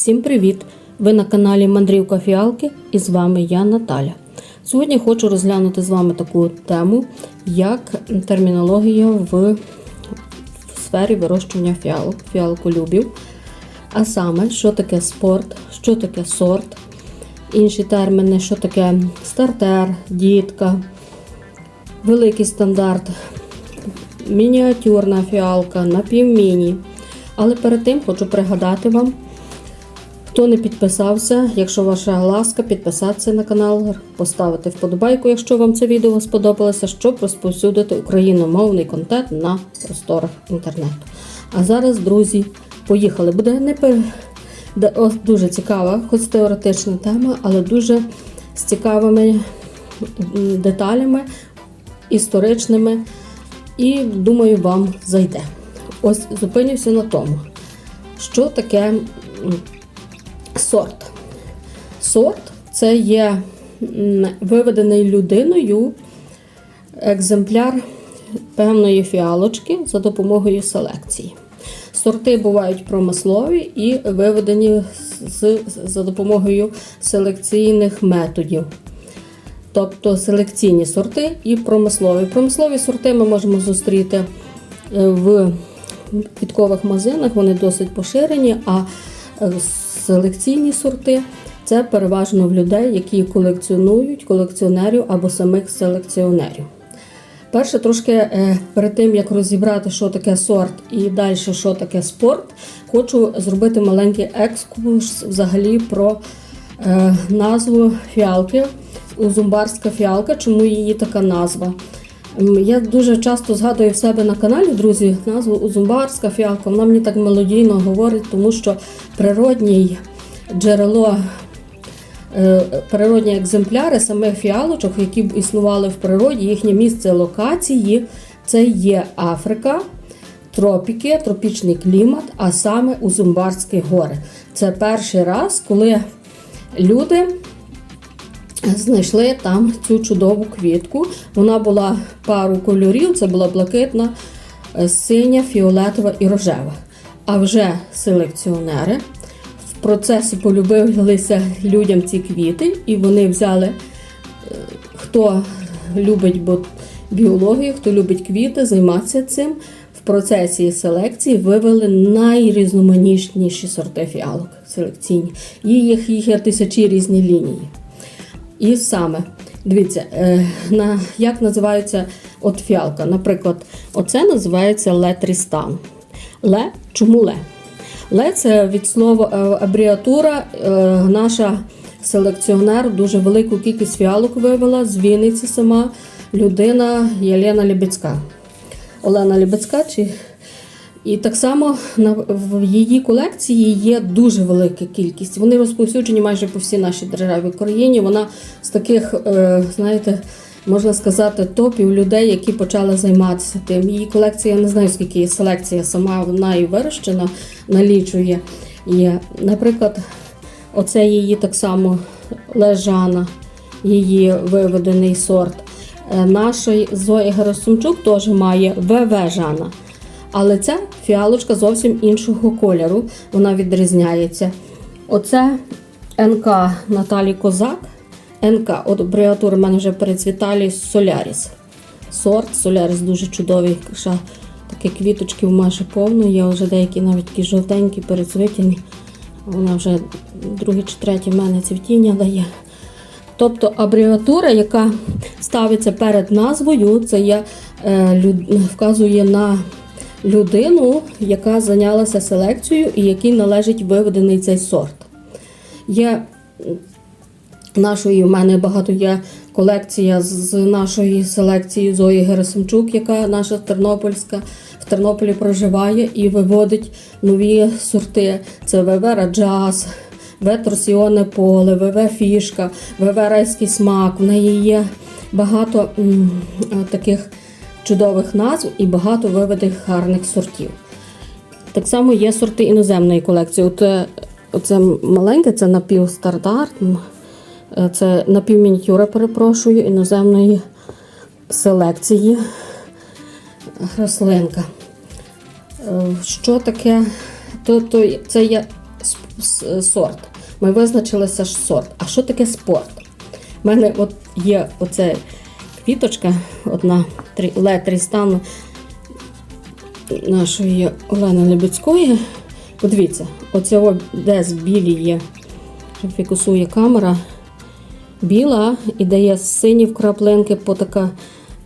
Всім привіт! Ви на каналі Мандрівка Фіалки і з вами я Наталя. Сьогодні хочу розглянути з вами таку тему, як термінологія в, сфері вирощування фіалок, фіалколюбів. А саме, що таке спорт, що таке сорт, інші терміни, що таке стартер, дітка, великий стандарт, мініатюрна фіалка, напівміні. Але перед тим хочу пригадати вам, хто не підписався, якщо ваша ласка, підписатися на канал, поставити вподобайку, якщо вам це відео сподобалося, щоб розповсюдити україномовний контент на просторах інтернету. А зараз, друзі, поїхали. Буде не пер... дуже цікава, хоч теоретична тема, але дуже з цікавими деталями, історичними. І думаю, вам зайде. Ось зупинюся на тому, що таке сорт. Сорт це є виведений людиною екземпляр певної фіалочки за допомогою селекції. Сорти бувають промислові і виведені з, за допомогою селекційних методів. Тобто селекційні сорти і промислові. Промислові сорти ми можемо зустріти е, в квіткових магазинах, вони досить поширені, а селекційні сорти це переважно в людей, які колекціонують колекціонерів або самих селекціонерів. Перше, трошки е, перед тим як розібрати, що таке сорт і далі, що таке спорт, хочу зробити маленький екскурс взагалі про е, назву фіалки. Узумбарська фіалка, чому її така назва. Я дуже часто згадую в себе на каналі, друзі, назву Узумбарська фіалка. Вона мені так мелодійно говорить, тому що природній джерело е, природні екземпляри самих фіалочок, які б існували в природі, їхнє місце локації це є Африка, тропіки, тропічний клімат, а саме Узумбарські гори. Це перший раз, коли люди знайшли там цю чудову квітку. Вона була пару кольорів: це була блакитна, е, синя, фіолетова і рожева. А вже селекціонери в процесі полюбилися людям ці квіти, і вони взяли, е, хто любить біологію, хто любить квіти, займатися цим. В процесі селекції вивели найрізноманітніші сорти фіалок селекційні. Їх, є тисячі різні лінії. І саме, дивіться, е, на, як називається от фіалка. Наприклад, оце називається летрістан. Ле, чому ле? Ле це від слова е, абріатура. Е, наша селекціонер дуже велику кількість фіалок вивела з Вінниці сама людина Єлена Лібецька. Олена Лібецька чи і так само в її колекції є дуже велика кількість. Вони розповсюджені майже по всій нашій державі Україні. Вона з таких, е, знаєте, можна сказати, топів людей, які почали займатися тим. Її колекція, я не знаю, скільки є селекція, сама вона і вирощена, налічує. Є. Наприклад, оце її так само лежана, її виведений сорт. Е, Наша Зоя Герасимчук теж має ВВ Жана. Але ця фіалочка зовсім іншого кольору, вона відрізняється. Оце НК Наталі Козак. НК, от абревіатура в мене вже перецвіталі Соляріс. Сорт Соляріс дуже чудовий. Такі квіточки майже повно. Є вже деякі навіть такі жовтенькі, перецвітені. Вона вже друге чи третє в мене цвітіння дає. Тобто абревіатура, яка ставиться перед назвою, це є, е, вказує на людину, яка зайнялася селекцією і якій належить виведений цей сорт. Є нашої, в мене багато є колекція з нашої селекції Зої Герасимчук, яка наша тернопільська в Тернополі проживає і виводить нові сорти. Це ВВ Раджас, ВВ Торсіоне поле, ВВ Фішка, ВВ Райський смак. В неї є багато м, таких чудових назв і багато виведених гарних сортів. Так само є сорти іноземної колекції. От, е, оце маленьке, це напівстандарт, м, е, це напівмінітюра, перепрошую, іноземної селекції рослинка. Е, Що таке? То, то це є сорт. Ми визначилися сорт. А що таке спорт? У мене от є оця квіточка, одна трі- летрі стану нашої Олени Лебецької. Подивіться, оце о, де з білі є, що фікусує камера. Біла і дає сині вкраплинки по така.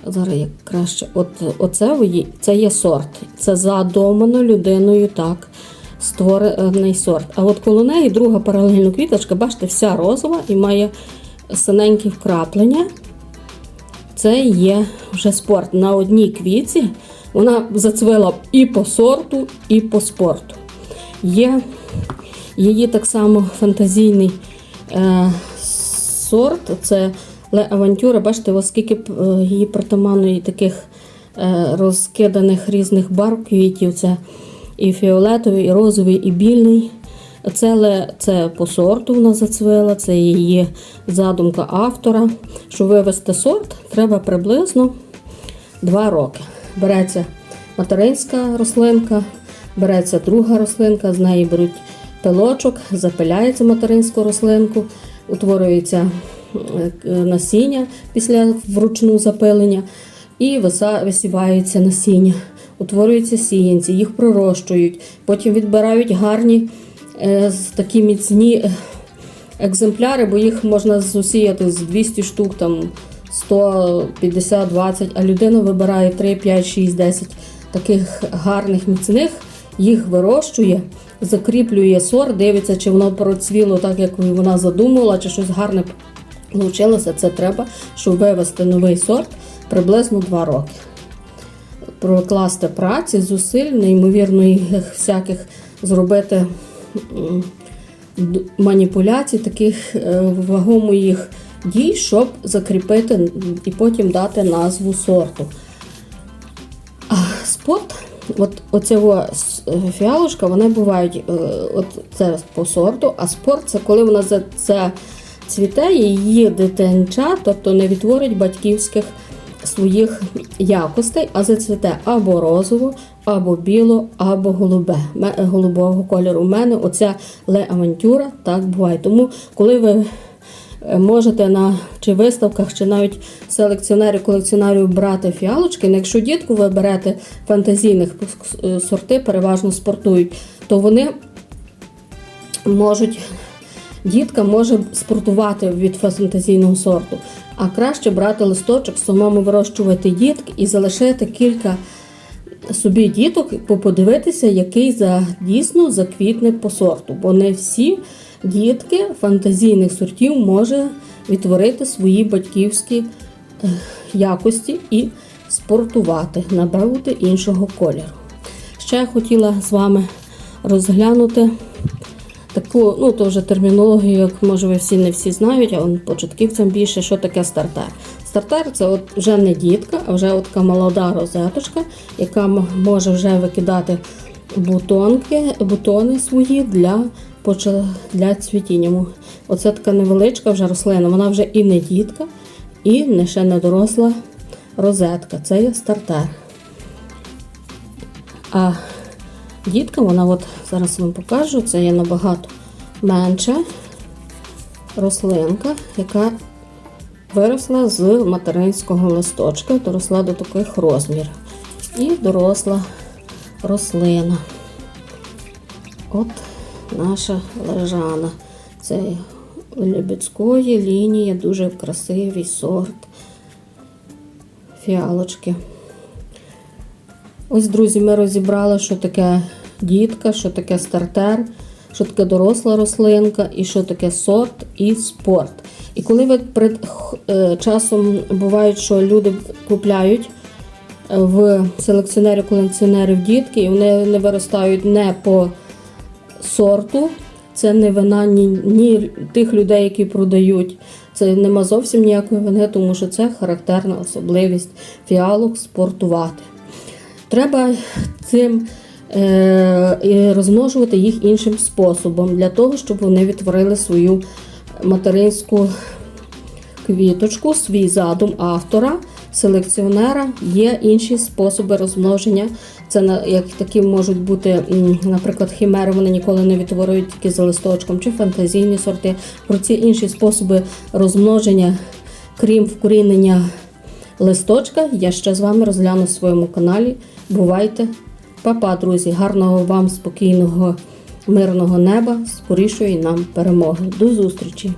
Зараз як краще. От оце це є сорт. Це задумано людиною так створений сорт. А от коло неї друга паралельна квіточка, бачите, вся розова і має синенькі вкраплення. Це є вже спорт. На одній квітці вона зацвела і по сорту, і по спорту. Є її так само фантазійний е, сорт. Це Ле Авантюра. Бачите, оскільки е, її притаманної таких е, розкиданих різних барв квітів. Це і фіолетовий, і розовий, і більний. Це, це по сорту вона зацвела, це її задумка автора. Щоб вивести сорт, треба приблизно 2 роки. Береться материнська рослинка, береться друга рослинка, з неї беруть пилочок, запиляється материнську рослинку, утворюється е, насіння після вручну запилення і висівається насіння. Утворюються сіянці, їх пророщують, потім відбирають гарні такі міцні е, екземпляри, бо їх можна зусіяти з 200 штук, там 150, 20, а людина вибирає 3, 5, 6, 10 таких гарних міцних, їх вирощує, закріплює сорт, дивиться, чи воно процвіло так, як вона задумала, чи щось гарне вийшло. Це треба, щоб вивести новий сорт приблизно 2 роки. Прокласти праці, зусиль, неймовірно їх всяких зробити маніпуляцій, таких е, вагомих дій, щоб закріпити і потім дати назву сорту. А спорт, от оця е, фіалушка, вони бувають е, от це по сорту, а спорт це коли вона за це цвіте, її дитинча, тобто не відтворить батьківських своїх якостей, а зацвіте або розово, або біло, або голубе, голубого кольору. У мене оця ле авантюра так буває. Тому, коли ви е, можете на чи виставках, чи навіть селекціонери колекціонерів брати фіалочки. Ну, Якщо дітку ви берете фантазійних е, сорти, переважно спортують, то вони можуть. Дітка може спортувати від фантазійного сорту, а краще брати листочок, самому вирощувати дітки і залишити кілька собі діток, подивитися, який за дійсно заквітне по сорту. Бо не всі дітки фантазійних сортів може відтворити свої батьківські е, якості і спортувати, набавити іншого кольору. Ще я хотіла з вами розглянути таку, ну то вже термінологію, як може ви всі не всі знають, а он початківцям більше, що таке стартер. Стартер це от вже не дітка, а вже от така молода розеточка, яка може вже викидати бутонки, бутони свої для, для цвітіння. Оце така невеличка вже рослина, вона вже і не дітка, і не ще не доросла розетка. Це є стартер. А дітка, вона от зараз вам покажу, це є набагато менша рослинка, яка виросла з материнського листочка, доросла до таких розмірів. І доросла рослина. От наша лежана. Це Лебедської лінії, дуже красивий сорт фіалочки. Ось, друзі, ми розібрали, що таке дітка, що таке стартер, що таке доросла рослинка, і що таке сорт і спорт. І коли ви пред, х- е, часом бувають, що люди купляють е, в селекціонерів колекціонерів дітки, і вони не виростають не по сорту. Це не вина ні, ні тих людей, які продають. Це нема зовсім ніякої вини, тому що це характерна особливість фіалок спортувати. Треба цим е, розмножувати їх іншим способом, для того, щоб вони відтворили свою материнську квіточку, свій задум автора, селекціонера є інші способи розмноження. Це як такі можуть бути, наприклад, хімери, вони ніколи не відтворюють тільки за листочком, чи фантазійні сорти. Про ці інші способи розмноження, крім вкорінення листочка, я ще з вами розгляну в своєму каналі. Бувайте! Папа, друзі, гарного вам спокійного, мирного неба, скорішої нам перемоги. До зустрічі!